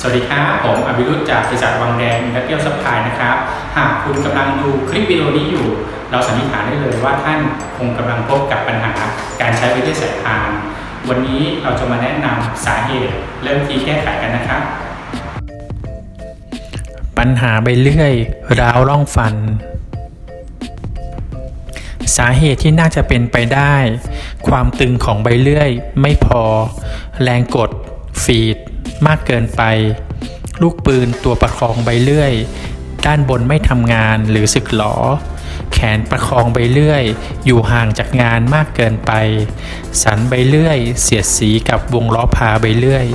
สวัสดีครับผมอภิรุธจากบริษัทวังแดงอินดัสเทรียลซัพพลายนะครับ หากคุณกำลังดูคลิปวิดีโอนี้อยู่ เราสันนิษฐานได้เลยว่าท่านคงกำลังพบกับปัญหาการใช้ไวเดอร์สายพาน วันนี้เราจะมาแนะนำสาเหตุ เริ่มที่แก้ไขกันนะครับ ปัญหาใบเลื่อยร้าวร่องฟัน สาเหตุที่น่าจะเป็นไปได้ ความตึงของใบเลื่อยไม่พอ แรงกด ฟีด มากเกินไป ลูกปืนตัวประคองใบเลื่อย ด้านบนไม่ทำงานหรือสึกหลอ แขนประคองใบเลื่อย อยู่ห่างจากงานมากเกินไป สันใบเลื่อย เสียดสีกับวงล้อพาใบเลื่อย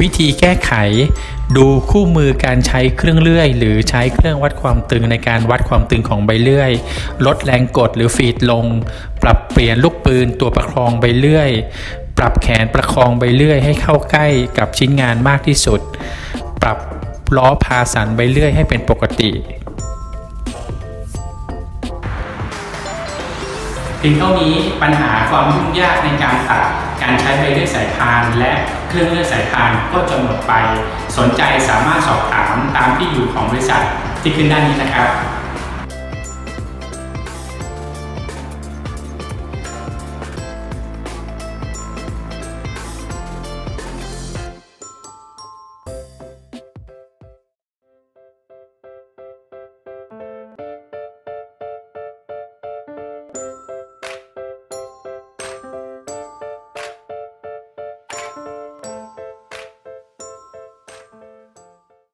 วิธีแก้ไข ดูคู่มือการใช้เครื่องเลื่อย หรือใช้เครื่องวัดความตึงในการวัดความตึงของใบเลื่อย ลดแรงกดหรือฟีดลง ปรับเปลี่ยนลูกปืนตัวประคองใบเลื่อย ปรับแขนประคองใบเลื่อยให้เข้าใกล้กับชิ้นงานมากที่สุด ปรับล้อพาสันใบเลื่อยให้เป็นปกติ พียงเท่านี้ปัญหาความยุ่งยากในการตัดการใช้ใบเดอร์สายพาน และเครื่องเลื่อยสายพานก็จะหมดไป สนใจสามารถสอบถามตามที่อยู่ของบริษัทที่ขึ้นด้านนี้นะครับ